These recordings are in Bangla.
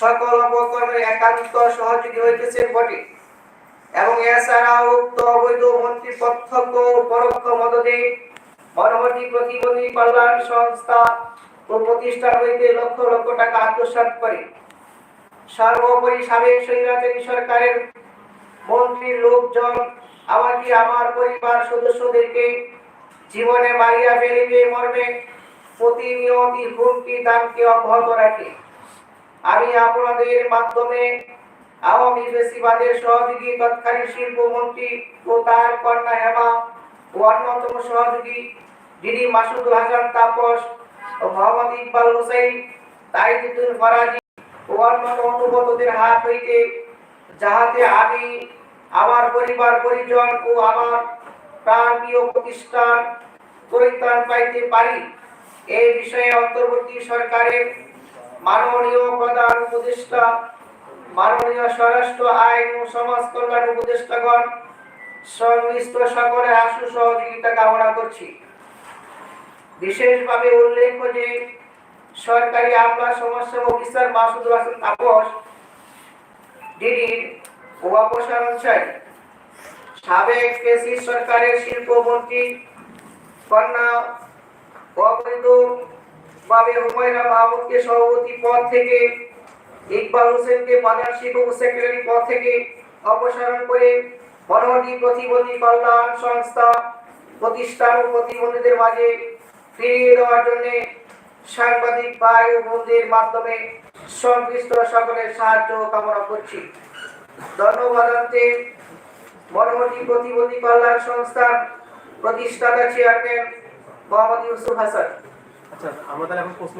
সকল অপকর্মে একান্ত সহযোগী হইতেছেন বটে। এবং এছাড়াও উক্ত অবৈধ মন্ত্রী প্রত্যক্ষ পরোক্ষ মদদে মনোহরী প্রতিবন্ধী কল্যাণ সংস্থা ও প্রতিষ্ঠান হইতে লক্ষ লক্ষ টাকা আত্মসাৎ করে। সর্বোপরি সাবেক স্বৈরাচারী সরকারের মন্ত্রীর লোকজন, আমাকে আমার পরিবার সদস্যদেরকে জীবনে মারিয়া ফেলিবে মর্মে প্রতিনিয়ত হুমকি দানকে অব্যাহত রাখে। আমি আপনাদের মাধ্যমে আওয়ামী বেশিবাদের সহযোগী তৎকালীন শিল্পমন্ত্রী ও তার কন্যা হেমা ও অন্যতম সহযোগী ডিডি মাসুদুল হাসান তাপস ও মোহাম্মদ ইকবাল হোসেন, তাইজুদ্দিন ফরাজি ও অন্যান্য অনুগতদের হাত হইতে যাহাতে আমি আমার পরিবার, পরিজন ও আমার প্রাণপ্রিয় প্রতিষ্ঠান পরিত্রাণ পাইতে পারি। এই বিষয়ে অন্তর্বর্তী সরকারের মাননীয় প্রধান উপদেষ্টা, মাননীয় স্বরাষ্ট্র আইন ও সমাজ কল্যাণ উপদেষ্টাগণ সংশ্লিষ্ট সকলের আশু সহযোগিতা কামনা করছি। বিশেষভাবে উল্লেখ্য যে, সরকারি আমলা সমস্যা অফিসার মাসুদুল হাসান তাপস সাবেক সরকারের শিল্পমন্ত্রী কন্যা অবৈধ ভাবে হুমায়রা মাহমুদকে সভাপতি পদ থেকে ইকবাল হোসেনকে প্রধান শিক্ষক সেক্রেটারি পদ থেকে অপসারণ করে মনোহরী প্রতিবন্ধী কল্যাণ সংস্থা প্রতিষ্ঠান ও প্রতিবন্ধীদের মাঝে ফিরিয়ে দেওয়ার জন্য সাংবাদিক ভাই ও মাধ্যমে সংশ্লিষ্ট সকলের সাহায্য কামনা করছি। ধন্যবাদ জানাতে মনোহরী প্রতিবন্ধী কল্যাণ সংস্থার প্রতিষ্ঠাতা চেয়ারম্যান মোহাম্মদ ইউসুফ হাসান। আচ্ছা আমাদের এখন প্রশ্ন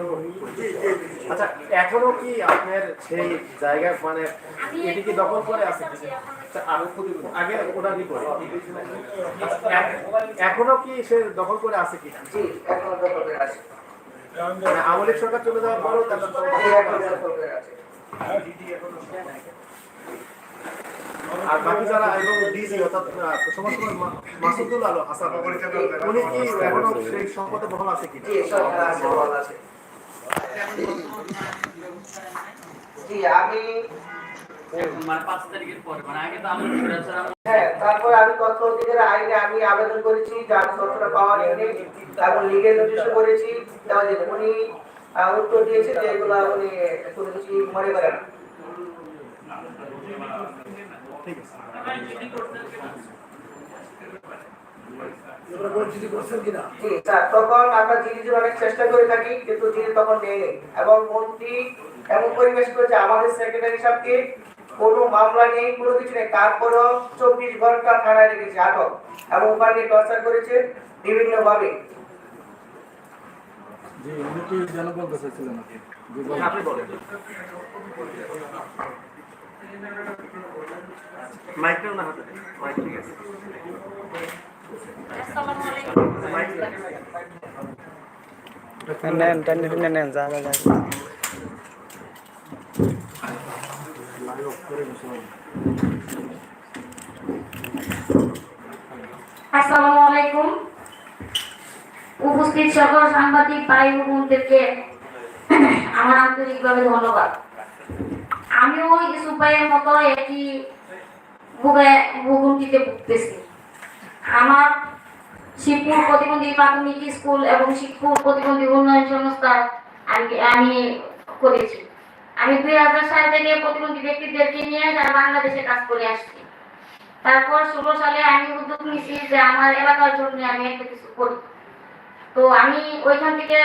আচ্ছা এখনও কি আপনার সেই জায়গা মানে এটি কি দখল করে আছে? আচ্ছা, আগে ওটা কি করে আচ্ছা, এখনও কি সে দখল করে আছে কি জি এখন দখলে আছে। মানে আওয়ামী লীগ সরকার চলে যাওয়ার পরও তারা দখল জি করে এখন আছে। দখলে আছে আর বাকি যারা এবং ডিজি অর্থাৎ সমাজ মাসুদুল আলম হাসান উনি কি এখনও সেই সম্পদে বহল আছে কি? আমি মানে পাঁচ তারিখের পরে মানে হ্যাঁ তারপর আমি তথ্য আইনে আমি আবেদন করেছি যে আমি তথ্যটা পাওয়ার জন্য এবং লিগেল নোটিশ করেছি। উনি উত্তর দিয়েছে যে এগুলো উনি কোনো কিছু মনে করেন না। ঠিক আছে। তখন আমরা জিডির অনেক চেষ্টা করে থাকি কিন্তু জিডি তখন নেই। এবং মন্ত্রী এমন পরিবেশ করেছে আমাদের সেক্রেটারি সাহেবকে কোনো মামলা নেই কোনো কিছু নেই। তারপরও চব্বিশ ঘণ্টা থানায় রেখেছে আটক এবং ওখানে টর্চার করেছে বিভিন্ন ভাবে জি উনি কি যেন বলতে চাইছিলেন নাকি জি, বলুন। আপনি বলেন। মাইকটা না হাতে মাইক ঠিক আছে। নেন টেনে টেনে নেন যা যা যা। আসসালামু আলাইকুম। উপস্থিত সকল সাংবাদিক ভাই ও বোনদেরকে আমার আন্তরিকভাবে ধন্যবাদ। আমিও ইসুফ ভাইয়ের মতো একই ভোগে ভুগতেছি। আমার শিবপুর প্রতিবন্ধী প্রাথমিক স্কুল এবং শিবপুর প্রতিবন্ধী উন্নয়ন সংস্থা আমি আমি করেছি। আমি দুই হাজার সাল থেকে প্রতিবন্ধী ব্যক্তিদেরকে নিয়ে সারা বাংলাদেশে কাজ করে আসছি। তারপর ষোলো সালে আমি উদ্যোগ নিয়েছি যে আমার এলাকার জন্য আমি একটা কিছু করি। তো আমি ওইখান থেকে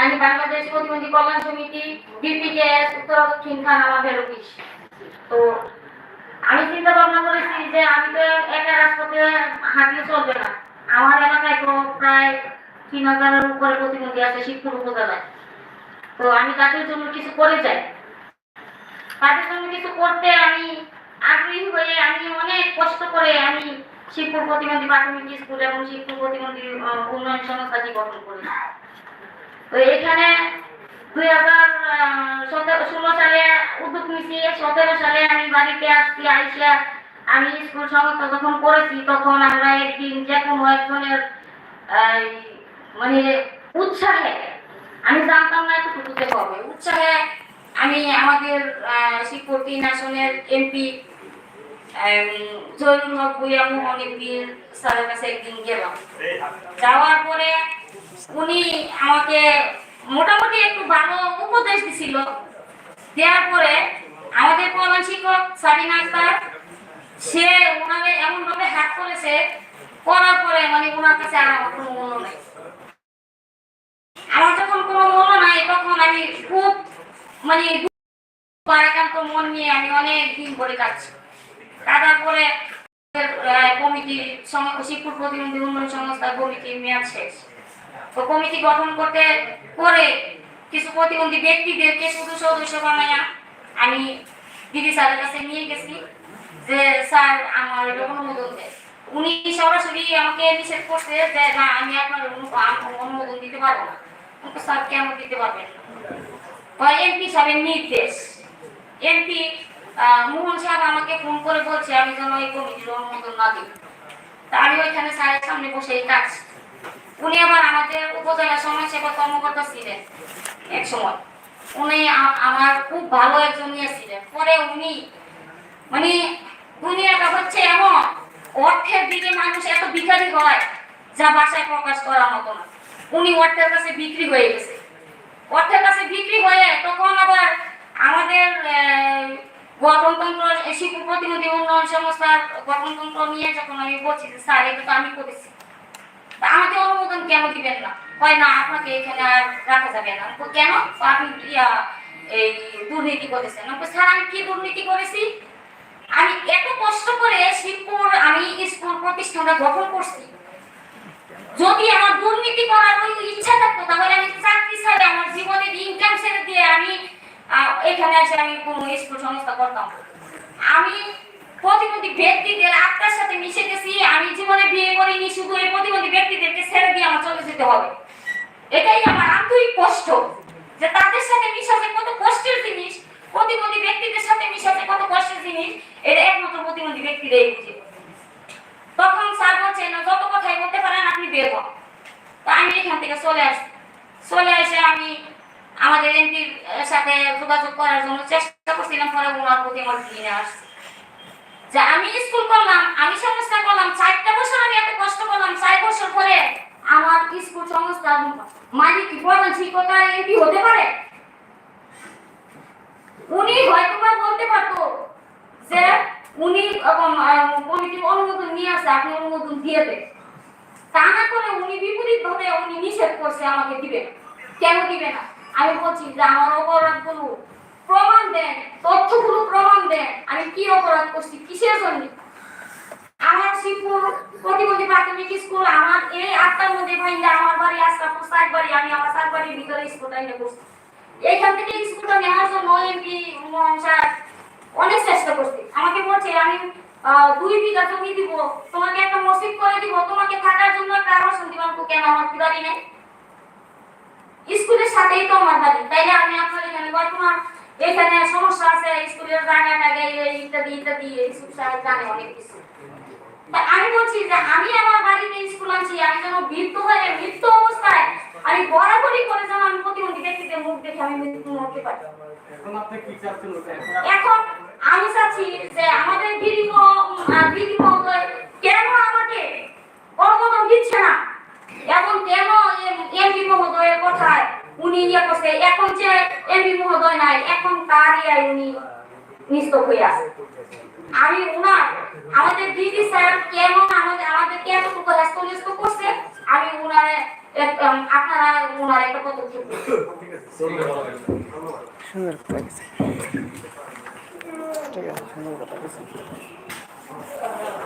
আমি বাংলাদেশ প্রতিবন্ধী কল্যাণ সমিতি ডিপিকে উত্তর দক্ষিণ অফিস। তো আমি চিন্তা ভাবনা করেছি যে আমি তো একা রাজপথে হাঁটলে চলবে না। আমার এলাকায় তো প্রায় তিন হাজারের উপরে প্রতিবন্ধী আছে শিবপুর উপজেলায়। তো আমি তাদের জন্য কিছু করে যাই। তাদের জন্য কিছু করতে আমি আগ্রহী হয়ে আমি অনেক কষ্ট করে আমি শিবপুর প্রতিবন্ধী প্রাথমিক স্কুল এবং শিবপুর প্রতিবন্ধী উন্নয়ন সংস্থাটি গঠন করি তো এখানে দুই হাজার ষোলো সালে উদ্যোগ নিয়েছি। সতেরো সালে আমি বাড়িতে আসছি, আইসা আমি স্কুল সংস্থা যখন করেছি, তখন আমরা একদিন যে কোনো একজনের মানে উৎসাহে, আমি জানতাম না এতটুকুতে হবে উৎসাহে আমি আমাদের শিবপুর তিন আসনের এমপি জয়ুল হক ভুইয়া মোহন এমপি স্যারের কাছে একদিন গেলাম যাওয়ার পরে উনি আমাকে মোটামুটি একটু ভালো উপদেশ দিছিল দেওয়ার পরে আমাদের প্রধান শিক্ষক করেছে করার পরে মানে ওনার কাছে আর আমার কোনো মূল্য নাই আমার যখন কোনো মূল্য নাই তখন আমি খুব মানে পারাকান্ত মন নিয়ে আমি অনেক দিন ধরে কাটছি কাটার পরে আহ, কমিটি শিক্ষক প্রতিনিধি উন্নয়ন সংস্থার কমিটি মেয়াদ শেষ। তো কমিটি গঠন করতে করে কিছু প্রতিবন্ধী ব্যক্তিদেরকে শুধু সদস্য বানায়া আমি দিদি স্যারের কাছে নিয়ে গেছি যে স্যার আমার এটা অনুমোদন দেয় উনি সরাসরি আমাকে নিষেধ করছে যে না আমি আপনার অনুমোদন দিতে পারব না। স্যার কেন দিতে পারবেন এমপি সাহেবের নির্দেশ। এমপি মোহন সাহেব আমাকে ফোন করে বলছে, আমি যেন এই কমিটির অনুমোদন না দিই। তা আমি ওইখানে স্যারের সামনে বসে কাজ। উনি আবার আমাদের উপজেলা সমাজসেবা কর্মকর্তা ছিলেন এক সময়। উনি আমার খুব ভালো একজন ইয়ে ছিলেন। পরে উনি মানে দুনিয়াটা হচ্ছে এমন, অর্থের দিকে মানুষ এত ভিখারি হয়, যা ভাষায় প্রকাশ করার মতো না। উনি অর্থের কাছে বিক্রি হয়ে গেছে। অর্থের কাছে বিক্রি হয়ে তখন আবার আমাদের গঠনতন্ত্র শিশু প্রতিনিধি উন্নয়ন সংস্থার গঠনতন্ত্র নিয়ে যখন আমি বলছি যে, স্যার, এটা তো আমি করেছি। তা আমাকে অনুমোদন কেন দিবেন না? হয় না, আপনাকে এখানে আর রাখা যাবে না। কেন? আপনি এই দুর্নীতি করেছেন। স্যার, আমি কি দুর্নীতি করেছি? আমি এত কষ্ট করে শিবপুর আমি স্কুল প্রতিষ্ঠানটা গঠন করছি। যদি আমার দুর্নীতি করার ওই ইচ্ছা থাকতো, তাহলে আমি চাকরি ছাড়ে আমার জীবনের ইনকাম ছেড়ে দিয়ে আমি এখানে এসে আমি কোনো স্কুল সংস্থা করতাম আমি প্রতিবন্ধী ব্যক্তিদের আত্মার সাথে মিশে গেছি, আমি জীবনে বিয়ে করিনি, শুধু এই প্রতিবন্ধী ব্যক্তিদেরকে ছেড়ে দিয়ে আমার চলে যেতে হবে। এটাই আমার আন্তরিক কষ্ট, যে তাদের সাথে মিশা যে কত কষ্টের জিনিস, প্রতিবন্ধী ব্যক্তিদের সাথে মিশা যে কত কষ্টের জিনিস, এটা একমাত্র প্রতিবন্ধী ব্যক্তিরাই বুঝে। তখন স্যার বলছে, না, যত কথাই বলতে পারেন, আপনি বের হন। তো আমি এখান থেকে চলে আসি। চলে এসে আমি আমাদের এমপির সাথে যোগাযোগ করার জন্য চেষ্টা করছিলাম, পরে ওনার প্রতি আমার দিনে আসছে। যে আমি স্কুল করলাম, আমি সংস্থা করলাম, চারটা বছর আমি এত কষ্ট করলাম, চার বছর পরে আমার স্কুল সংস্থা মালিক প্রধান শিক্ষক আর এমপি হতে পারে? উনি হয়তো বা বলতে পারতো যে উনি কমিটির অনুমোদন নিয়ে আসে আপনি অনুমোদন দিয়ে দেন। তা না করে উনি বিপরীত ভাবে উনি নিষেধ করছে, আমাকে দিবে কেন দিবে না? আমি বলছি, যে আমার অপরাধগুলো প্রমাণ দেন, তথ্যগুলো প্রমাণ দেন, আমি কি অপরাধ করছি, কিসের জন্য? আমার শিবপুর প্রতিবন্ধী প্রাথমিক স্কুল, আমার এই আটটার মধ্যে ভাইঙ্গা আমার বাড়ি আশরাফুর সাইড বাড়ি, আমি আমার সাইড বাড়ির ভিতরে স্কুলটা এনে করছি এইখান থেকে স্কুলটা নেওয়ার জন্য এমপি স্যার, অনেক চেষ্টা করছি। আমাকে বলছে, আমি দুই বিঘা জমি দিব, তোমাকে একটা মসজিদ করে দিব, তোমাকে থাকার জন্য একটা আবাসন দিব। আমি কেন আমার কি বাড়ি নেই? স্কুলের সাথেই তো আমার বাড়ি। তাইলে আমি আপনার এখানে বর্তমান এখানে সমস্যা আছে স্কুলের টাগা এই ইত্যাদি ইত্যাদি এইসব স্যার জানে অনেক কিছু। আমি বলছি যে আমি আমার বাড়িতে স্কুল আনছি আমি যেন বৃদ্ধ হয়ে মৃত্যু অবস্থায় আমি বরাবরই করে যেন আমি প্রতিবন্ধী ব্যক্তিদের মুখ দেখে আমি মৃত্যু মরতে পারি। এখন আমি চাচ্ছি যে আমাদের দিদি মহোদয় কেন আমাকে অনুমোদন দিচ্ছে না? এখন কেন এমপি মহোদয়ের কথায় উনি ইয়ে করছে? এখন যে এমপি মহোদয় নাই, এখন তার ইয়ে উনি নিস্তব হয়ে আছে। আমি উনার, আমাদের দিদি স্যার কেন আমাদের আমাদের আমাদেরকে এতটুকু হ্যাস্ত করছে? আমি উনারে আপনারা উনার একটা পদক্ষেপ। সুন্দর কথা গেছে ঠিক আছে সুন্দর কথা